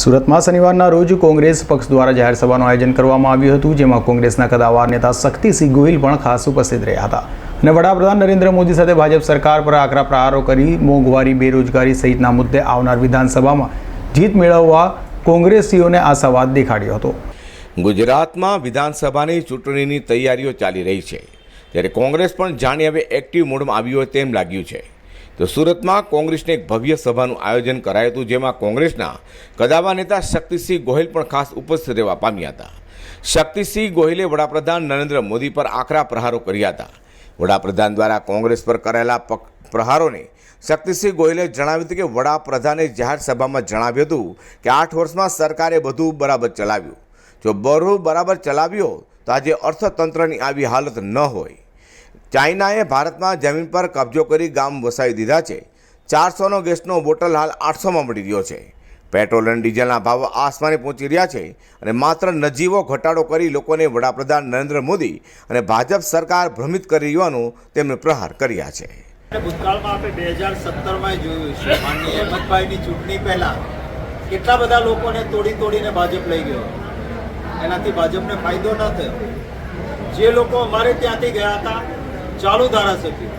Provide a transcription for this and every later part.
સુરતમાં શનિવારના રોજ કોંગ્રેસ પક્ષ દ્વારા જાહેર સભાનું આયોજન કરવામાં આવ્યું હતું, જેમાં કોંગ્રેસના કદાવાર નેતા શક્તિસિંહ ગોહિલ પણ ખાસ ઉપસ્થિત રહ્યા હતા. અને વડાપ્રધાન નરેન્દ્ર મોદી સાથે ભાજપ સરકાર પર આકરા પ્રહારો કરી મોંઘવારી, બેરોજગારી સહિતના મુદ્દે આવનાર વિધાનસભામાં જીત મેળવવા કોંગ્રેસીઓને આશાવાદ દેખાડ્યો હતો. ગુજરાતમાં વિધાનસભાની ચૂંટણીની તૈયારીઓ ચાલી રહી છે. ત્યારે કોંગ્રેસ પણ જાણે હવે એક્ટિવ મોડમાં આવ્યું હોય તેમ લાગ્યું છે. તો સુરતમાં કોંગ્રેસને એક ભવ્ય સભાનું આયોજન કરાયું હતું, જેમાં કોંગ્રેસના કદાવા નેતા શક્તિસિંહ ગોહિલ પણ ખાસ ઉપસ્થિત રહેવા પામ્યા હતા. શક્તિસિંહ ગોહિલે વડાપ્રધાન નરેન્દ્ર મોદી પર આકરા પ્રહારો કર્યા હતા. વડાપ્રધાન દ્વારા કોંગ્રેસ પર કરેલા પ્રહારોને શક્તિસિંહ ગોહિલે જણાવ્યું હતું કે, વડાપ્રધાને જાહેર સભામાં જણાવ્યું હતું કે, આઠ વર્ષમાં સરકારે બધું બરાબર ચલાવ્યું. જો બરો બરાબર ચલાવ્યો, તો આજે અર્થતંત્રની આવી હાલત ન હોય. ચાઇનાએ ભારતમાં જમીન પર કબજો કરી ગામ વસાવી દીધા છે. ચારસોનો ગેસનો બોટલ હાલ આઠસોમાં મળી રહ્યો છે. પેટ્રોલ અને ડીઝલના ભાવ આસમાને પહોંચી રહ્યા છે અને માત્ર નજીવો ઘટાડો કરી લોકોને વડાપ્રધાન નરેન્દ્ર મોદી અને ભાજપ સરકાર ભ્રમિત કરી રહ્યાનું તેમણે પ્રહાર કર્યા છે. ભૂતકાળમાં આપણે બે હજાર સત્તરમાં જોયું છે. માનનીય અહેમદભાઈની ચૂંટણી પહેલાં કેટલા બધા લોકોને તોડી તોડીને ભાજપ લઈ ગયો. એનાથી ભાજપને ફાયદો ન થયો. જે લોકો અમારે ત્યાંથી ગયા હતા ચાલુ ધારાસભ્ય.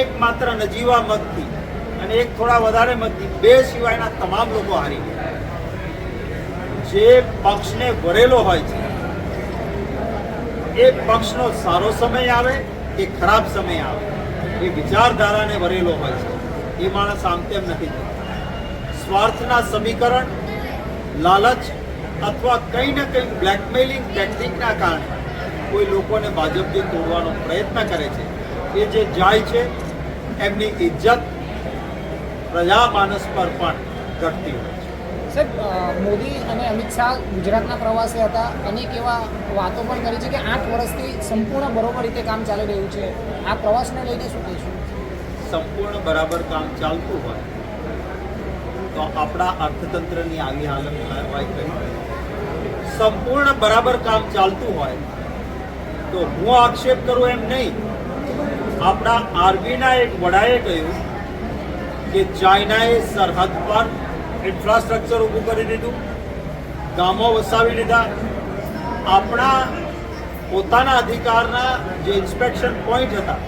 એક માત્ર નજીવા મતથી અને એક થોડા વધારે મતથી બે સિવાયના તમામ લોકો હારી ગયા. જે પક્ષને વરેલો હોય છે. એ પક્ષનો સારો સમય આવે કે ખરાબ સમય આવે? એ વિચારધારાને વરેલો હોય છે. એ માણસ આમ તેમ નથી સ્વાર્થના સમીકરણ, લાલચ અથવા કંઈ ને કંઈ બ્લેકમેલિંગ ટેકનિકના કારણે કોઈ લોકોને ભાજપ જે તોડવાનો પ્રયત્ન કરે છે એ જે જાય છે એમની ઇજ્જત પ્રજા માનસ પર પણ ઘટતી હોય છે. સાહેબ મોદી અને અમિત શાહ ગુજરાતના પ્રવાસે હતા. અનેક એવા વાતો પણ કરી છે કે આઠ વર્ષથી સંપૂર્ણ બરોબર રીતે કામ ચાલી રહ્યું છે. આ પ્રવાસને લઈને શું કહીશું? સંપૂર્ણ બરાબર કામ ચાલતું હોય તો આપણા અર્થતંત્રની આવી હાલત હોય. સંપૂર્ણ બરાબર કામ ચાલતું હોય તો હું આક્ષેપ કરું એમ નહીં. આપણા આર્મીના એક વડાએ કહ્યું કે ચાઇનાએ સરહદ પર ઇન્ફ્રાસ્ટ્રક્ચર ઊભું કરી દીધું, ગામો વસાવી લીધા આપણા પોતાના અધિકારના જે ઇન્સ્પેક્શન પોઈન્ટ હતા,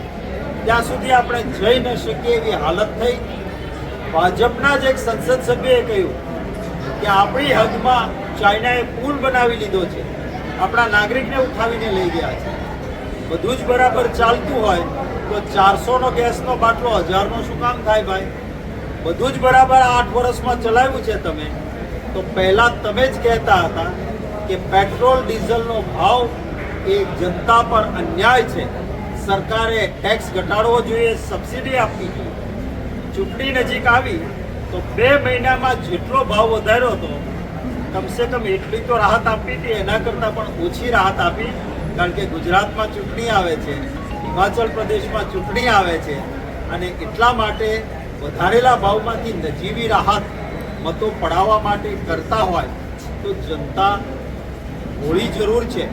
ત્યાં સુધી આપણે જઈ ન શકીએ એવી હાલત થઈ. ભાજપના જ એક સંસદ સભ્યએ કહ્યું કે આપણી હદમાં ચાઇનાએ પુલ બનાવી લીધો છે. આપણા નાગરિકને ઉઠાવીને લઈ ગયા છે. બધું જ બરાબર ચાલતું હોય તો ચારસોનો ગેસનો બાટલો, હજારનો શું કામ થાય ભાઈ? બધું જ બરાબર આઠ વર્ષમાં ચલાવ્યું છે તમે. તો પહેલાં તમે જ કહેતા હતા કે પેટ્રોલ, ડીઝલનો ભાવ એ જનતા પર અન્યાય છે. સરકારે ટેક્સ ઘટાડવો જોઈએ, સબસિડી આપવી જોઈએ. ચૂંટણી નજીક આવી તો બે મહિનામાં જેટલો ભાવ વધાર્યો હતો કમસે કમ એટલી તો રાહત આપી હતી, એના કરતાં પણ ઓછી રાહત આપી, કારણ કે ગુજરાતમાં ચૂંટણી આવે છે, હિમાચલ પ્રદેશમાં ચૂંટણી આવે છે, અને એટલા માટે વધારેલા ભાવમાંથી નજીવી રાહત મતો પડાવવા માટે કરતા હોય, તો જનતા હોળી જરૂર છે,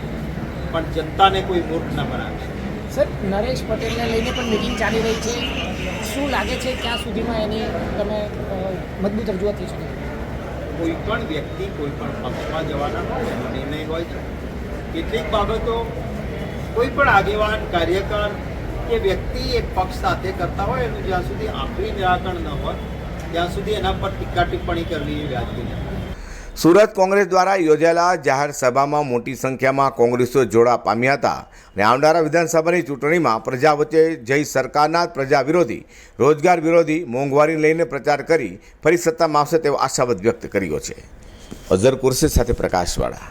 પણ જનતાને કોઈ મૂર્ખ ન બનાવે સાહેબ નરેશ પટેલને લઈને પણ મિટિંગ ચાલી રહી છે. શું લાગે છે ક્યાં સુધીમાં એની તમે મજબૂત રજૂઆત થઈ શકે? કોઈ પણ વ્યક્તિ કોઈ પણ પક્ષમાં જવાના હોય એનો નિર્ણય હોય છે. કેટલીક બાબતો કોઈ પણ આગેવાન, કાર્યકર કે વ્યક્તિ એક પક્ષ સાથે કરતા હોય, એનું જ્યાં સુધી આખરી નિરાકરણ ન હોય, ત્યાં સુધી એના પર ટીકા ટિપ્પણી કરવી એ વ્યાજબી નથી. સુરત કોંગ્રેસ દ્વારા યોજાયેલા જાહેર સભામાં મોટી સંખ્યામાં કોંગ્રેસીઓ જોડા પામ્યા હતા અને આવનારા વિધાનસભાની ચૂંટણીમાં પ્રજા વચ્ચે જઈ સરકારના પ્રજા વિરોધી, રોજગાર વિરોધી મોંઘવારી લઈને પ્રચાર કરી ફરી સત્તામાં આવશે તેવો આશાવાદ વ્યક્ત કર્યો છે. અઝર કુરશી સાથે પ્રકાશવાળા.